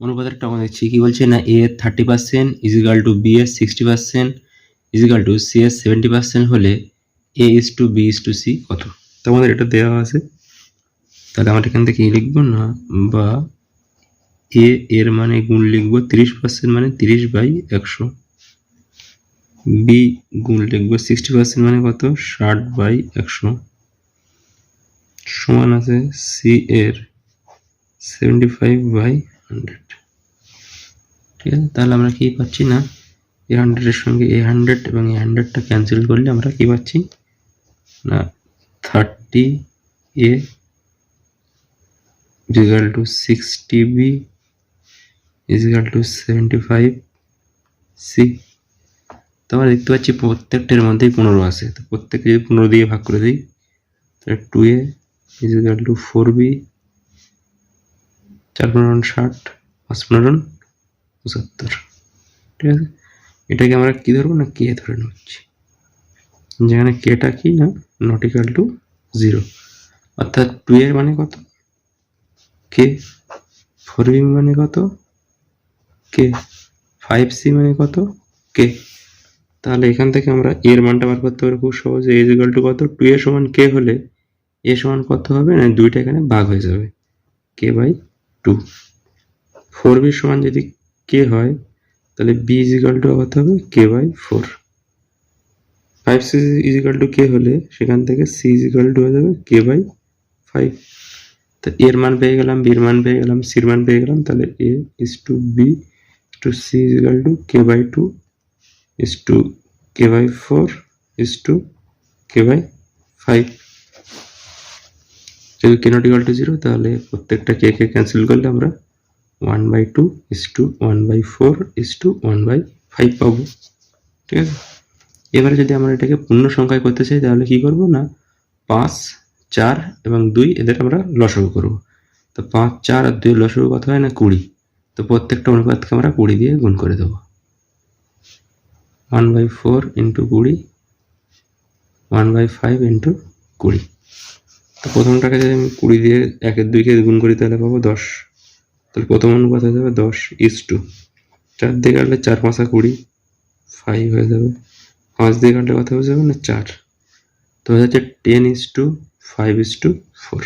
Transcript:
অনুপাতেরটা আমরা দেখছি, কি বলছে না A thirty percent equal to B এর sixty percent equal to C এর সেভেন্টি পার্সেন্ট হলে A is to B is to C কত? তো আমাদের এটা দেওয়া আছে, তাহলে আমরা এখান থেকে কি লিখব না, বা এ এর মানে গুণ লিখব তিরিশ পার্সেন্ট মানে তিরিশ বাই একশো। বি গুণ লিখব সিক্সটি পার্সেন্ট মানে কত? ষাট বাই একশো। সমান আছে সি এর সেভেন্টি ফাইভ বাই হান্ড্রেড ঠিক আছে? তাহলে আমরা কি পাচ্ছি না? এ হান্ড্রেডের সঙ্গে এ হান্ড্রেড এবং এ হান্ড্রেডটা ক্যান্সেল করলে আমরা কি পাচ্ছি? না thirty A equal to sixty B equal to seventy five C তো আমরা দেখতে পাচ্ছি প্রত্যেকটার মধ্যেই পনেরো আছে। তো প্রত্যেককে যদি পনেরো দিয়ে ভাগ করে দিই, তাহলে two A equal to four B চার পনেরো ষাট পাঁচ পনেরো পঁচাত্তর। ঠিক আছে? এটাকে আমরা কী ধরবো না কে ধরে নিচ্ছি? যেখানে কেটা কি না নট ইকাল টু জিরো অর্থাৎ টু এর মানে কত? কে ফোর বি মানে কত? কে ফাইভ সি মানে কত? কে তাহলে এখান থেকে আমরা এর মানটা বার করতে পারব খুব সহজে। এজ ইকাল টু কত? টু এ সমান কে হলে এ সমান কত হবে? না, দুইটা এখানে ভাগ হয়ে যাবে। K by two four B সমান যদি কে হয়, তাহলে বি ইজ ইকাল টু কত হবে? K by four five C is equal to K হলে সেখান থেকে সি ইজ টু হয়ে যাবে কে বাই ফাইভ তো এর মান পেয়ে গেলাম বির মান পেয়ে গেলাম সির মান পেয়ে গেলাম, তাহলে A is to B to C is to K by two is to K by four is to K by five যদি K not equal to zero তাহলে প্রত্যেকটা কে কে ক্যান্সেল করলে আমরা one by two is to one by four is to one by five পাবো। ঠিক আছে? এবারে যদি আমরা এটাকে পূর্ণ সংখ্যায় করতে চাই, তাহলে কি করব না? পাঁচ, চার এবং দুই এদের আমরা লসগু করব। তো পাঁচ, চার আর দুই লসগু কত হয় না? কুড়ি। তো প্রত্যেকটা অনুপাতকে আমরা কুড়ি দিয়ে গুণ করে দেবো। ওয়ান বাই ফোর ইন্টু কুড়ি ওয়ান বাই ফাইভ ইন্টু কুড়ি। তো প্রথমটাকে যদি আমি কুড়ি দিয়ে একের দুইকে গুণ করি তাহলে পাবো দশ। তাহলে প্রথম অনুপাত হয়ে যাবে দশ ইস টু চার দিয়ে কাটলে চার পাঁচা কুড়ি ফাইভ হয়ে যাবে। পাঁচ দিয়ে কাটলে কথা হয়ে যাবে না, চার। তো হয়ে যাচ্ছে ten is to five is to four